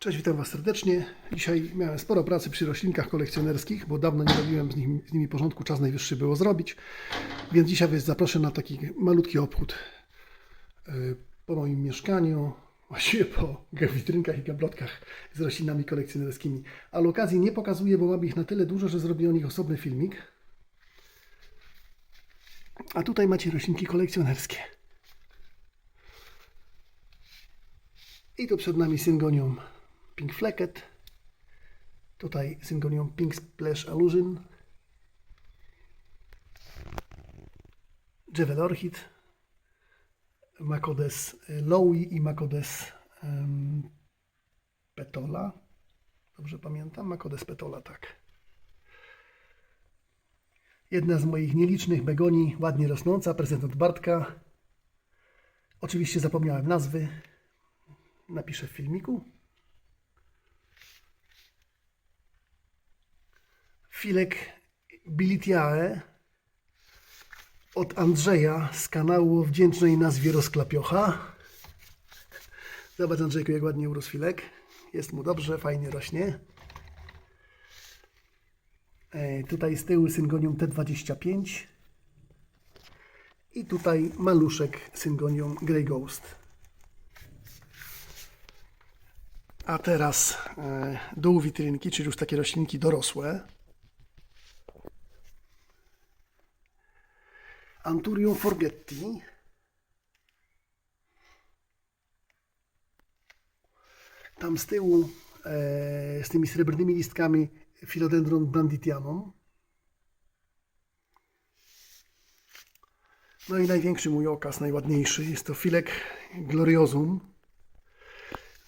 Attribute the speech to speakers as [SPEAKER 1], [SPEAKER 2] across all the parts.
[SPEAKER 1] Cześć, witam Was serdecznie. Dzisiaj miałem sporo pracy przy roślinkach kolekcjonerskich, bo dawno nie robiłem z nimi, z nimi porządku, czas najwyższy było zrobić. Więc dzisiaj Was zaproszę na taki malutki obchód yy, po moim mieszkaniu, właściwie po witrynkach i gablotkach z roślinami kolekcjonerskimi. Ale okazji nie pokazuję, bo mam ich na tyle dużo, że zrobię o nich osobny filmik. A tutaj macie roślinki kolekcjonerskie. I tu przed nami Syngonium Pink Flecket. Tutaj Syngonium Pink Splash Allusion. Jewel Orchid. Macodes Lowy i Macodes um, Petola. Dobrze pamiętam? Macodes Petola, tak. Jedna z moich nielicznych begonii, ładnie rosnąca, prezent od Bartka. Oczywiście zapomniałem nazwy. Napiszę w filmiku. Filek Bilitiae od Andrzeja z kanału o wdzięcznej nazwie Rozklapiocha. Zobacz Andrzejku, jak ładnie urósł filek. Jest mu dobrze, fajnie rośnie. E, Tutaj z tyłu Syngonium T25 i tutaj maluszek Syngonium Grey Ghost. A teraz e, dół witrynki, czyli już takie roślinki dorosłe. Anturium forgetti. Tam z tyłu e, z tymi srebrnymi listkami Philodendron branditianum. No i największy mój okaz, najładniejszy, jest to filek gloriosum.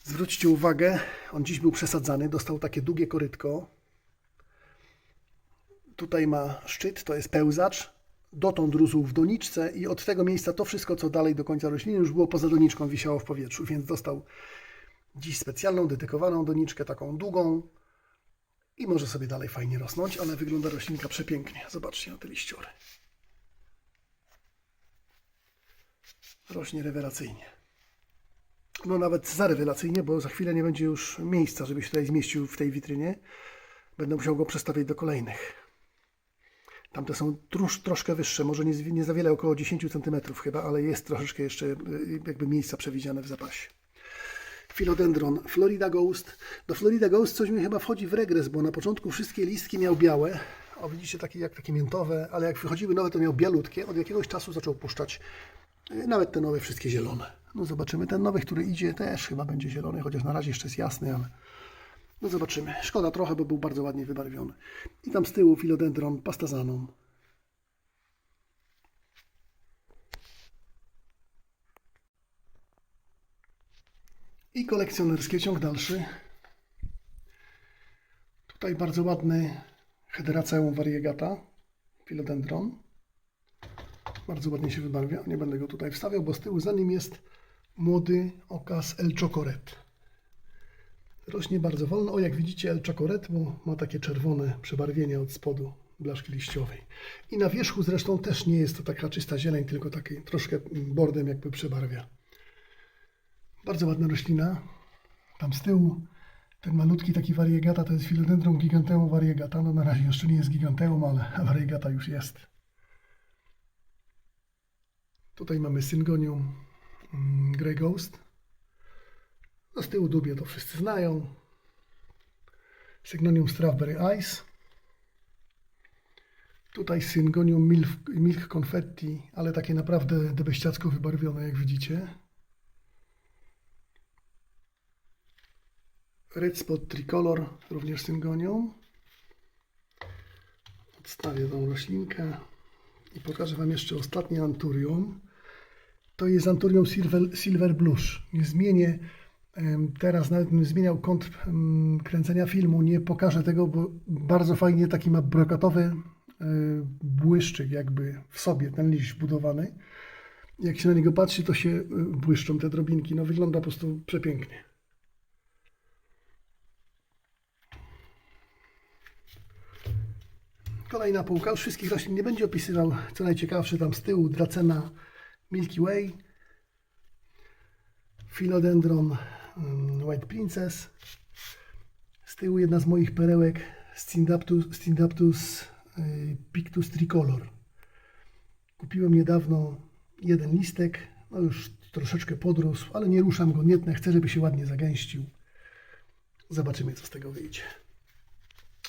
[SPEAKER 1] Zwróćcie uwagę, on dziś był przesadzany, dostał takie długie korytko. Tutaj ma szczyt, to jest pełzacz. Dotąd rósł w doniczce i od tego miejsca to wszystko, co dalej do końca rośliny, już było poza doniczką, wisiało w powietrzu, więc dostał dziś specjalną, dedykowaną doniczkę, taką długą i może sobie dalej fajnie rosnąć, ale wygląda roślinka przepięknie. Zobaczcie na te liściory. Rośnie rewelacyjnie. No nawet za rewelacyjnie, bo za chwilę nie będzie już miejsca, żeby się tutaj zmieścił w tej witrynie. Będę musiał go przestawiać do kolejnych. Tamte są trosz, troszkę wyższe, może nie, nie za wiele, około 10 cm chyba, ale jest troszeczkę jeszcze y, jakby miejsca przewidziane w zapasie. Philodendron Florida Ghost. Do Florida Ghost coś mi chyba wchodzi w regres, bo na początku wszystkie listki miał białe. O, widzicie, takie jak takie miętowe, ale jak wychodziły nowe, to miał bialutkie. Od jakiegoś czasu zaczął puszczać y, nawet te nowe wszystkie zielone. No zobaczymy, ten nowy, który idzie też chyba będzie zielony, chociaż na razie jeszcze jest jasny, ale no zobaczymy. Szkoda trochę, bo był bardzo ładnie wybarwiony. I tam z tyłu Philodendron Pastazanum. I kolekcjonerskie ciąg dalszy. Tutaj bardzo ładny Hederaceum variegata, Philodendron. Bardzo ładnie się wybarwia. Nie będę go tutaj wstawiał, bo z tyłu za nim jest młody okaz El Chocoret. Rośnie bardzo wolno. O, jak widzicie El Chocoret, bo ma takie czerwone przebarwienie od spodu blaszki liściowej. I na wierzchu zresztą też nie jest to taka czysta zieleń, tylko taki troszkę bordem jakby przebarwia. Bardzo ładna roślina. Tam z tyłu ten malutki taki variegata to jest Philodendron giganteum variegata. No na razie jeszcze nie jest giganteum, ale variegata już jest. Tutaj mamy Syngonium mm, Grey Ghost. No z tyłu dubie to wszyscy znają. Syngonium Strawberry Ice. Tutaj Syngonium Milk, Milk Confetti, ale takie naprawdę debeściacko wybarwione, jak widzicie. Red Spot Tricolor, również Syngonium. Odstawię tą roślinkę i pokażę Wam jeszcze ostatnie Anturium. To jest Anturium Silver, Silver Blush. Nie zmienię teraz, nawet bym zmieniał kąt kręcenia filmu, nie pokażę tego, bo bardzo fajnie taki ma brokatowy e, błyszczyk jakby w sobie, ten liść budowany. Jak się na niego patrzy, to się e, błyszczą te drobinki. No wygląda po prostu przepięknie. Kolejna półka, już wszystkich roślin nie będzie opisywał. Co najciekawsze, tam z tyłu Dracena Milky Way, Philodendron White Princess, Z tyłu jedna z moich perełek Stindaptus, Stindaptus y, Pictus Tricolor. Kupiłem niedawno jeden listek, no już troszeczkę podrósł, ale nie ruszam go, nie tnę, chcę, żeby się ładnie zagęścił. Zobaczymy, co z tego wyjdzie.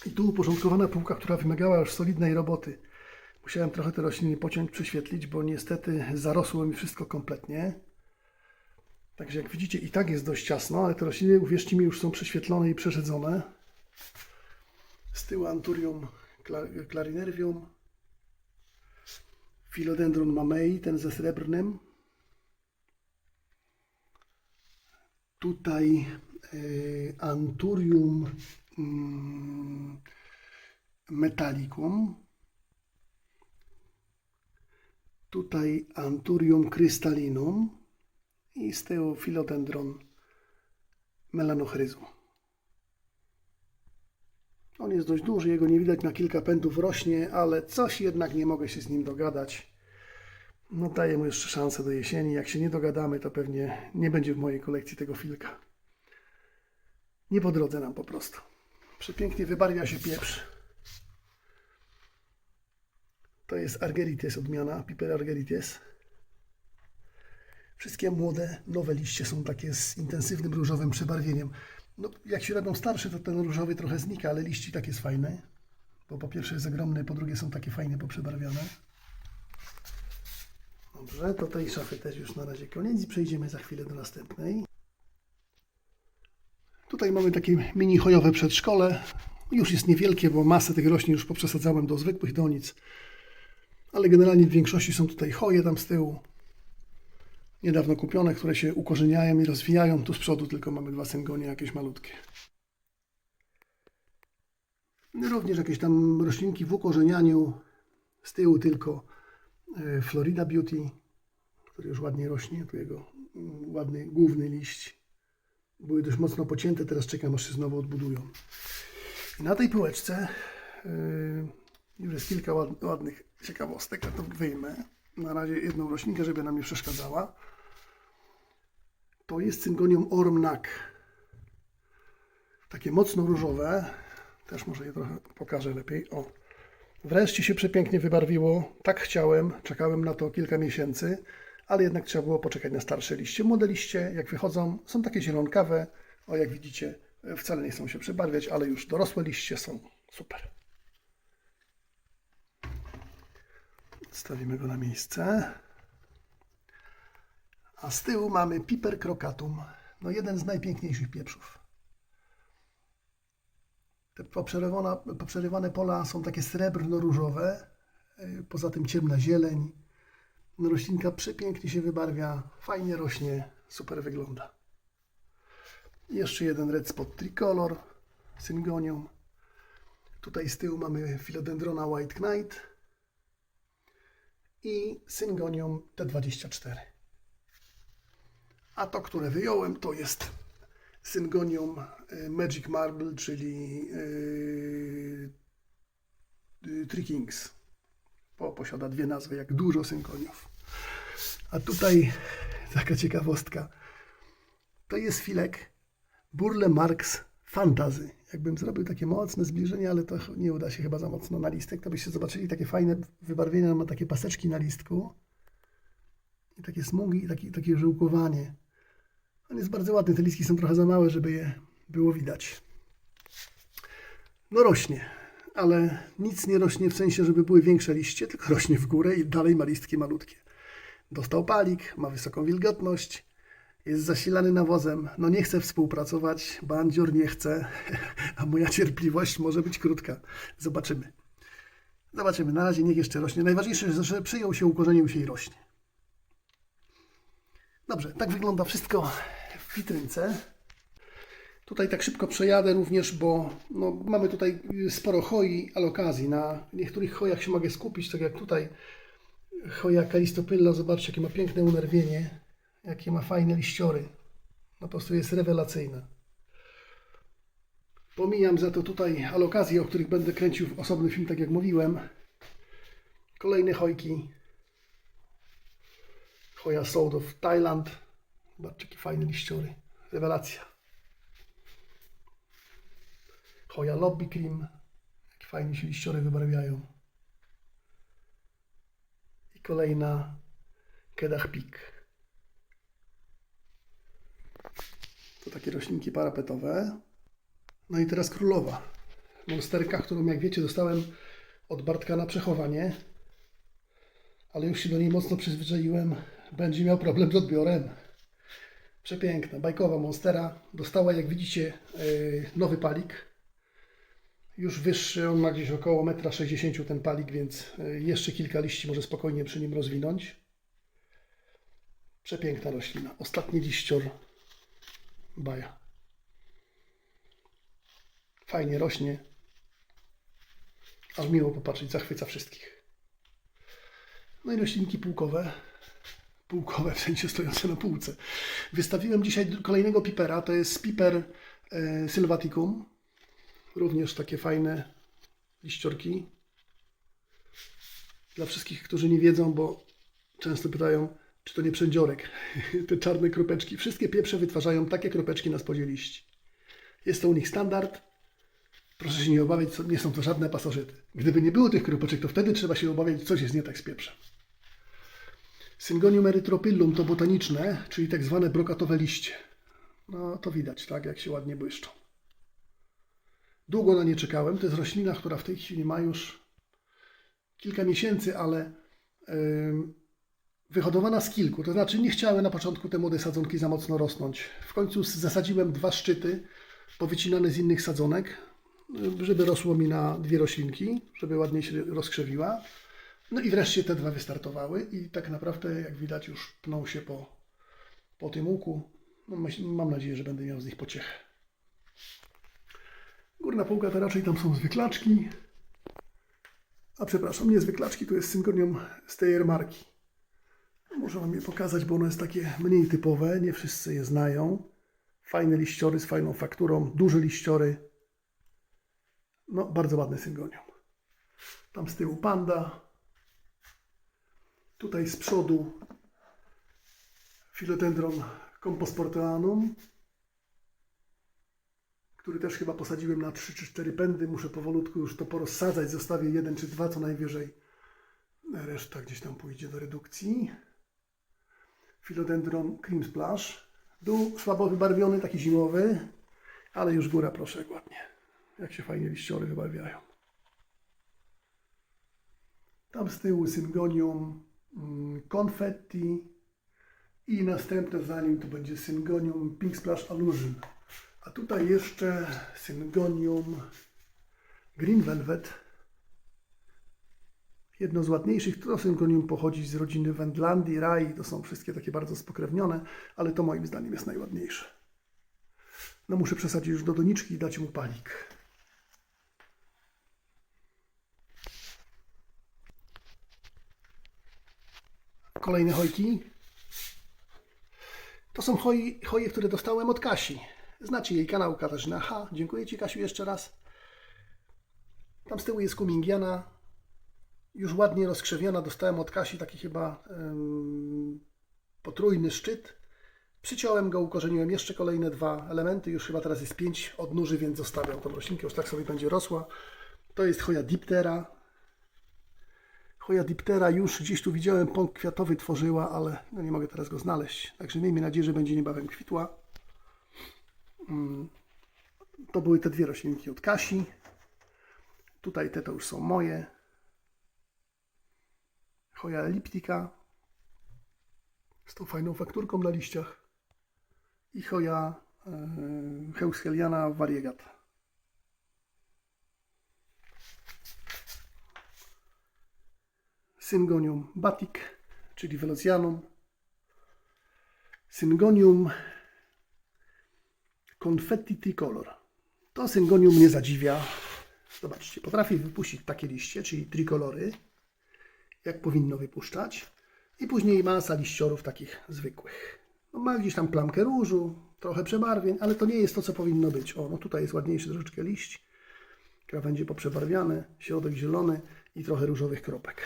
[SPEAKER 1] I tu uporządkowana półka, która wymagała już solidnej roboty. Musiałem trochę te rośliny pociąć, prześwietlić, bo niestety zarosło mi wszystko kompletnie. Także jak widzicie i tak jest dość ciasno, ale te rośliny, uwierzcie mi, już są prześwietlone i przerzedzone. Z tyłu Anturium cla- clarinervium, Philodendron mamei, ten ze srebrnym. Tutaj y, Anturium metallicum. Tutaj Anturium crystallinum i z tyłu Philodendron melanochryzum. On jest dość duży, jego nie widać na kilka pędów rośnie, ale coś jednak nie mogę się z nim dogadać. No daję mu jeszcze szansę do jesieni. Jak się nie dogadamy, to pewnie nie będzie w mojej kolekcji tego filka. Nie po drodze nam po prostu. Przepięknie wybarwia się pieprz. To jest Argerites odmiana, Piper Argerites. Wszystkie młode, nowe liście są takie z intensywnym różowym przebarwieniem. No, jak się robią starsze, to ten różowy trochę znika, ale liści tak jest fajny. Bo po pierwsze jest ogromny, po drugie są takie fajnie poprzebarwione. Dobrze, to tej szafy też już na razie koniec i przejdziemy za chwilę do następnej. Tutaj mamy takie mini chojowe przedszkole. Już jest niewielkie, bo masę tych roślin już poprzesadzałem do zwykłych donic. Ale generalnie w większości są tutaj choje tam z tyłu. Niedawno kupione, które się ukorzeniają i rozwijają. Tu z przodu tylko mamy dwa syngonie, jakieś malutkie. Również jakieś tam roślinki w ukorzenianiu. Z tyłu tylko e, Florida Beauty, który już ładnie rośnie. Tu jego mm, ładny główny liść. Były dość mocno pocięte, teraz czekam aż się znowu odbudują. I na tej półeczce yy, już jest kilka ład, ładnych ciekawostek, ja to wyjmę. Na razie jedną roślinkę, żeby nam nie przeszkadzała. To jest Syngonium ormnak. Takie mocno różowe. Też może je trochę pokażę lepiej. O. Wreszcie się przepięknie wybarwiło. Tak chciałem. Czekałem na to kilka miesięcy, ale jednak trzeba było poczekać na starsze liście. Młode liście, jak wychodzą, są takie zielonkawe. O, jak widzicie, wcale nie chcą się przebarwiać, ale już dorosłe liście są super. Stawimy go na miejsce. A z tyłu mamy Piper crocatum. No jeden z najpiękniejszych pieprzów. Te poprzerywane, pola są takie srebrno-różowe. yy, Poza tym ciemna zieleń. Roślinka przepięknie się wybarwia, fajnie rośnie, super wygląda. Jeszcze jeden red spot tricolor, syngonium. Tutaj z tyłu mamy philodendrona white knight i syngonium T24. A to, które wyjąłem, to jest syngonium y, Magic Marble, czyli yy, Three. Bo posiada dwie nazwy, jak dużo syngoniów. A tutaj taka ciekawostka. To jest filek Burle Marx Fantazy. Jakbym zrobił takie mocne zbliżenie, ale to nie uda się chyba za mocno na listek, to byście zobaczyli takie fajne wybarwienia, ma takie paseczki na listku. I takie smugi, i takie, takie żyłkowanie. On jest bardzo ładny, te listki są trochę za małe, żeby je było widać. No rośnie, ale nic nie rośnie w sensie, żeby były większe liście, tylko rośnie w górę i dalej ma listki malutkie. Dostał palik, ma wysoką wilgotność, jest zasilany nawozem. No nie chce współpracować, bandzior nie chce, a moja cierpliwość może być krótka. Zobaczymy. Zobaczymy, na razie niech jeszcze rośnie. Najważniejsze, że przyjął się, ukorzenił się i rośnie. Dobrze, tak wygląda wszystko witrynce. Tutaj tak szybko przejadę również, bo no, mamy tutaj sporo choi alokazji. Na niektórych chojach się mogę skupić, tak jak tutaj choja kalistopylla. Zobaczcie, jakie ma piękne unerwienie, jakie ma fajne liściory. No, po prostu jest rewelacyjna. Pomijam za to tutaj alokazje, o których będę kręcił w osobny film, tak jak mówiłem. Kolejne chojki. Choja Sold of Thailand. Zobaczcie, jakie fajne liściory. Rewelacja. Hoja Lobby Cream. Jak fajnie się liściory wybarwiają. I kolejna Kedach Peak. To takie roślinki parapetowe. No i teraz królowa. Monsterka, którą jak wiecie dostałem od Bartka na przechowanie. Ale już się do niej mocno przyzwyczaiłem. Będzie miał problem z odbiorem. Przepiękna, bajkowa monstera. Dostała, jak widzicie, yy, nowy palik. Już wyższy, on ma gdzieś około 1,60 m ten palik, więc yy, jeszcze kilka liści może spokojnie przy nim rozwinąć. Przepiękna roślina. Ostatni liścior baja. Fajnie rośnie. Aż miło popatrzeć, zachwyca wszystkich. No i roślinki półkowe. Półkowe, w sensie stojące na półce. Wystawiłem dzisiaj kolejnego pipera. To jest piper e, sylvaticum. Również takie fajne liściorki. Dla wszystkich, którzy nie wiedzą, bo często pytają, czy to nie przędziorek. Te czarne kropeczki. Wszystkie pieprze wytwarzają takie kropeczki na spodzie liści. Jest to u nich standard. Proszę się nie obawiać, nie są to żadne pasożyty. Gdyby nie było tych kropeczek, to wtedy trzeba się obawiać, coś jest nie tak z pieprzem. Syngonium erytropyllum to botaniczne, czyli tak zwane brokatowe liście. No to widać, tak, jak się ładnie błyszczą. Długo na nie czekałem. To jest roślina, która w tej chwili ma już kilka miesięcy, ale ym, wyhodowana z kilku. To znaczy nie chciały na początku te młode sadzonki za mocno rosnąć. W końcu zasadziłem dwa szczyty powycinane z innych sadzonek, żeby rosło mi na dwie roślinki, żeby ładnie się rozkrzewiła. No i wreszcie te dwa wystartowały i tak naprawdę, jak widać, już pną się po, po tym łuku. No, myśl, mam nadzieję, że będę miał z nich pociechę. Górna półka to raczej tam są zwyklaczki. A przepraszam, nie zwyklaczki, to jest syngonium z tej marki. Muszę Wam je pokazać, bo ono jest takie mniej typowe. Nie wszyscy je znają. Fajne liściory z fajną fakturą, duże liściory. No, bardzo ładny syngonium. Tam z tyłu panda. Tutaj z przodu Philodendron composporteanum, który też chyba posadziłem na 3 czy 4 pędy. Muszę powolutku już to porozsadzać. Zostawię jeden czy dwa co najwyżej. Reszta gdzieś tam pójdzie do redukcji. Philodendron cream splash. Dół słabo wybarwiony, taki zimowy, ale już góra proszę ładnie. Jak się fajnie liściory wybarwiają. Tam z tyłu syngonium mm, confetti i następne za nim to będzie syngonium pink splash allusion. A tutaj jeszcze syngonium green velvet. Jedno z ładniejszych, to syngonium pochodzi z rodziny Wendlandii, Rai. To są wszystkie takie bardzo spokrewnione, ale to moim zdaniem jest najładniejsze. No muszę przesadzić już do doniczki i dać mu palik. Kolejne hojki. To są hoi, hoje, które dostałem od Kasi. Znacie jej kanał Katarzyna H. Dziękuję Ci Kasiu jeszcze raz. Tam z tyłu jest kumingiana. Już ładnie rozkrzewiona. Dostałem od Kasi taki chyba potrójny szczyt. Przyciąłem go, ukorzeniłem jeszcze kolejne dwa elementy. Już chyba teraz jest pięć odnóży, więc zostawiam tą roślinkę. Już tak sobie będzie rosła. To jest hoja diptera. Hoja diptera już gdzieś tu widziałem, pąk kwiatowy tworzyła, ale no nie mogę teraz go znaleźć. Także miejmy nadzieję, że będzie niebawem kwitła. Mm. To były te dwie roślinki od Kasi. Tutaj te to już są moje. Hoja elliptica z tą fajną fakturką na liściach. I hoja e, Heuscheliana variegata. Syngonium batic, czyli velocianum. Syngonium confetti tricolor. To syngonium mnie zadziwia. Zobaczcie, potrafi wypuścić takie liście, czyli trikolory, jak powinno wypuszczać. I później masa liściorów takich zwykłych. No, ma gdzieś tam plamkę różu, trochę przebarwień, ale to nie jest to, co powinno być. O, no tutaj jest ładniejszy troszeczkę liść. Krawędzie poprzebarwiane, środek zielony i trochę różowych kropek.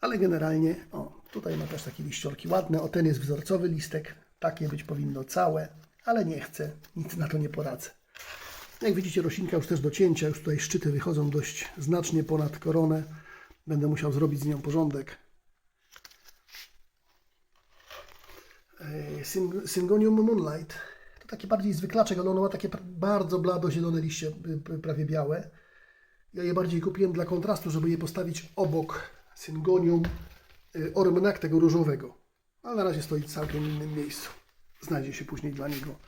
[SPEAKER 1] Ale generalnie, o, tutaj ma też takie liściorki ładne. O, ten jest wzorcowy listek. Takie być powinno całe, ale nie chcę. Nic na to nie poradzę. Jak widzicie, roślinka już też do cięcia, już tutaj szczyty wychodzą dość znacznie ponad koronę. Będę musiał zrobić z nią porządek. E, Syn- Syngonium Moonlight to taki bardziej zwyklaczek, ale ono ma takie bardzo blado-zielone liście, y, prawie białe. Ja je bardziej kupiłem dla kontrastu, żeby je postawić obok Syngonium Ormnak tego różowego. Ale na razie stoi w całkiem innym miejscu. Znajdzie się później dla niego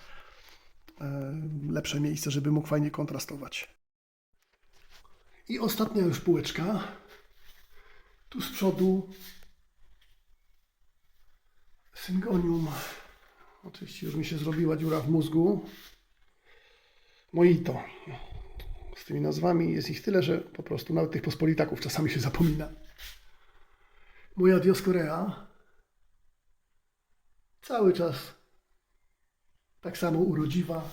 [SPEAKER 1] e, lepsze miejsce, żeby mógł fajnie kontrastować. I ostatnia już półeczka. Tu z przodu Syngonium. Oczywiście już mi się zrobiła dziura w mózgu. Mojito. Z tymi nazwami jest ich tyle, że po prostu nawet tych pospolitaków czasami się zapomina. Moja Dioskorea cały czas tak samo urodziwa.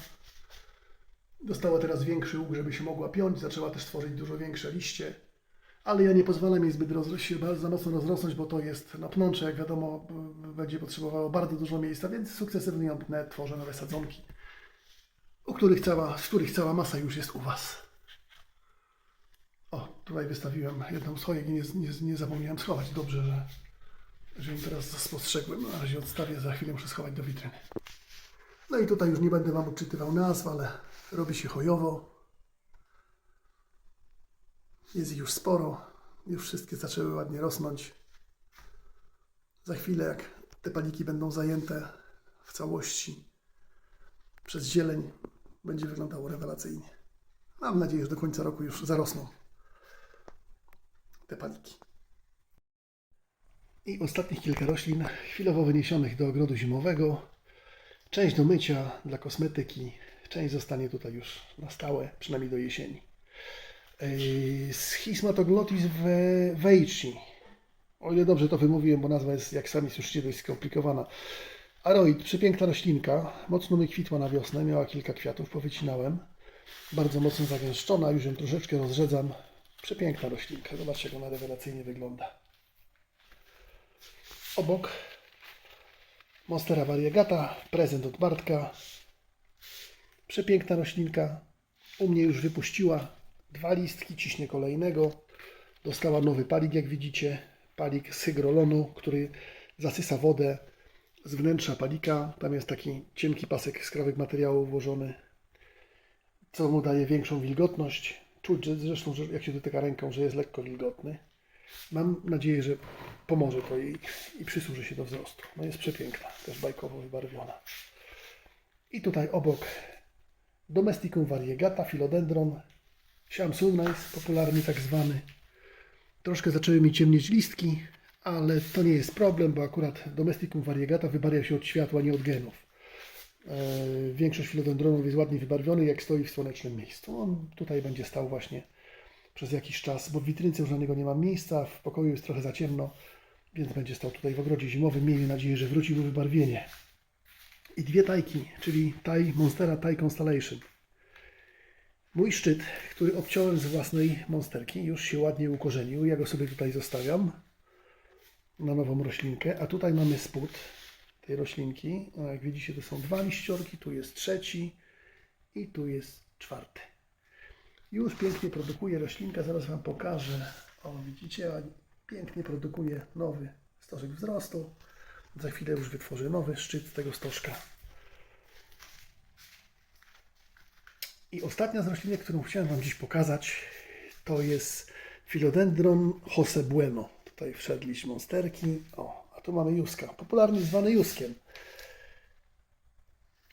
[SPEAKER 1] Dostała teraz większy łuk, żeby się mogła piąć. Zaczęła też tworzyć dużo większe liście. Ale ja nie pozwalam jej zbyt się za mocno rozrosnąć, bo to jest na pnącze, jak wiadomo, będzie potrzebowało bardzo dużo miejsca, więc sukcesywnie ją tworzę nowe sadzonki, u których cała, z których cała masa już jest u Was. Tutaj wystawiłem jedną z chojek i nie, nie, nie zapomniałem schować. Dobrze, że, że ją teraz spostrzegłem. Na razie odstawię, za chwilę muszę schować do witryny. No i tutaj już nie będę Wam odczytywał nazw, ale robi się chojowo. Jest ich już sporo. Już wszystkie zaczęły ładnie rosnąć. Za chwilę, jak te paliki będą zajęte w całości przez zieleń, będzie wyglądało rewelacyjnie. Mam nadzieję, że do końca roku już zarosną te paliki. I ostatnich kilka roślin chwilowo wyniesionych do ogrodu zimowego. Część do mycia dla kosmetyki, część zostanie tutaj już na stałe, przynajmniej do jesieni. Yy, Schismatoglotis ve- veici. O ile dobrze to wymówiłem, bo nazwa jest, jak sami słyszycie, dość skomplikowana. Aroid, przepiękna roślinka, mocno mi kwitła na wiosnę, miała kilka kwiatów, powycinałem. Bardzo mocno zagęszczona, już ją troszeczkę rozrzedzam. Przepiękna roślinka, zobaczcie jak ona rewelacyjnie wygląda. Obok Monstera variegata, prezent od Bartka. Przepiękna roślinka. U mnie już wypuściła dwa listki, ciśnie kolejnego. Dostała nowy palik, jak widzicie. Palik z hygrolonu, który zasysa wodę z wnętrza palika. Tam jest taki cienki pasek skrawek materiału włożony, co mu daje większą wilgotność. Czuć, że zresztą, że jak się dotyka ręką, że jest lekko wilgotny. Mam nadzieję, że pomoże to jej i przysłuży się do wzrostu. No jest przepiękna, też bajkowo wybarwiona. I tutaj obok Domesticum variegata, philodendron, Siamsulnice, popularny tak zwany. Troszkę zaczęły mi ciemnieć listki, ale to nie jest problem, bo akurat Domesticum variegata wybarwia się od światła, nie od genów. E, Większość filodendronów jest ładnie wybarwiony, jak stoi w słonecznym miejscu. On tutaj będzie stał właśnie przez jakiś czas, bo w witrynce już na niego nie mam miejsca, w pokoju jest trochę za ciemno, więc będzie stał tutaj w ogrodzie zimowym. Miejmy nadzieję, że wróci mu wybarwienie. I dwie tajki, czyli taj Monstera Taj Constellation. Mój szczyt, który obciąłem z własnej monsterki, już się ładnie ukorzenił. Ja go sobie tutaj zostawiam na nową roślinkę. A tutaj mamy spód tej roślinki. No, jak widzicie, to są dwa liściorki, tu jest trzeci i tu jest czwarty. Już pięknie produkuje roślinka, zaraz Wam pokażę. O, widzicie, pięknie produkuje nowy stożek wzrostu. Za chwilę już wytworzy nowy szczyt tego stożka. I ostatnia z roślinek, którą chciałem Wam dziś pokazać, to jest Philodendron Jose Bueno. Tutaj wszedł liść monsterki. O, a tu mamy Juska, popularnie zwany Juskiem.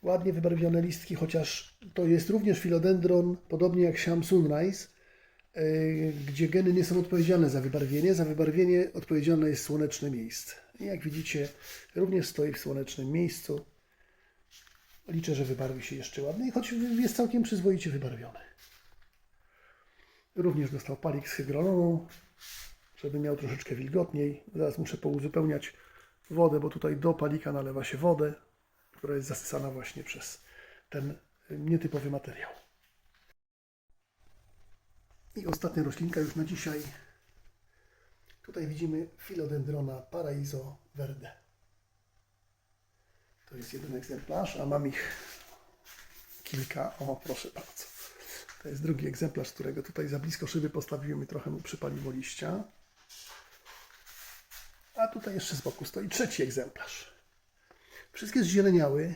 [SPEAKER 1] Ładnie wybarwione listki, chociaż to jest również Philodendron, podobnie jak Siam Sunrise, yy, gdzie geny nie są odpowiedzialne za wybarwienie. Za wybarwienie odpowiedzialne jest słoneczne miejsce. I jak widzicie, również stoi w słonecznym miejscu. Liczę, że wybarwi się jeszcze ładniej, choć jest całkiem przyzwoicie wybarwiony. Również dostał palik z hygrolonu, żeby miał troszeczkę wilgotniej. Zaraz muszę pouzupełniać wodę, bo tutaj do palika nalewa się wodę, która jest zasysana właśnie przez ten nietypowy materiał. I ostatnia roślinka już na dzisiaj. Tutaj widzimy Philodendrona Paraiso Verde. To jest jeden egzemplarz, a mam ich kilka. O, proszę bardzo. To jest drugi egzemplarz, którego tutaj za blisko szyby postawiłem i trochę mu przypaliło liścia. A tutaj jeszcze z boku stoi trzeci egzemplarz. Wszystkie zzieleniały.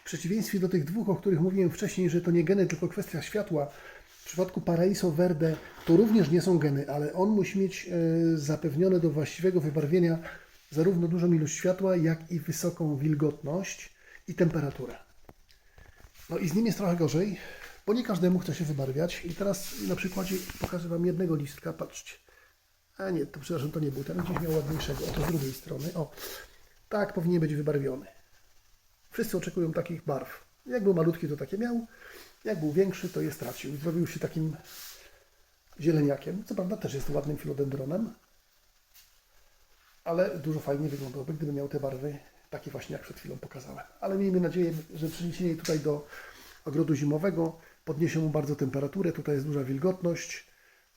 [SPEAKER 1] W przeciwieństwie do tych dwóch, o których mówiłem wcześniej, że to nie geny, tylko kwestia światła. W przypadku Paraiso Verde to również nie są geny, ale on musi mieć e, zapewnione do właściwego wybarwienia zarówno dużą ilość światła, jak i wysoką wilgotność i temperaturę. No i z nim jest trochę gorzej, bo nie każdemu chce się wybarwiać. I teraz na przykładzie pokażę Wam jednego listka, patrzcie. A nie, to przepraszam, to nie był ten, gdzieś miał ładniejszego. Oto z drugiej strony. O, tak powinien być wybarwiony. Wszyscy oczekują takich barw. Jak był malutki, to takie miał. Jak był większy, to je stracił. Zrobił się takim zieleniakiem. Co prawda też jest ładnym filodendronem, ale dużo fajniej wyglądałby, gdyby miał te barwy takie właśnie jak przed chwilą pokazałem. Ale miejmy nadzieję, że przeniesienie tutaj do ogrodu zimowego podniesie mu bardzo temperaturę. Tutaj jest duża wilgotność.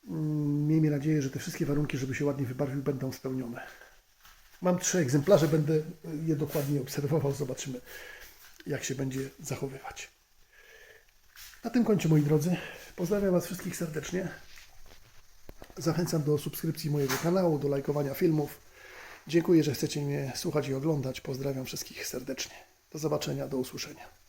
[SPEAKER 1] Miejmy nadzieję, że te wszystkie warunki, żeby się ładnie wybarwił, będą spełnione. Mam trzy egzemplarze, będę je dokładnie obserwował. Zobaczymy, jak się będzie zachowywać. Na tym kończę, moi drodzy. Pozdrawiam Was wszystkich serdecznie. Zachęcam do subskrypcji mojego kanału, do lajkowania filmów. Dziękuję, że chcecie mnie słuchać i oglądać. Pozdrawiam wszystkich serdecznie. Do zobaczenia, do usłyszenia.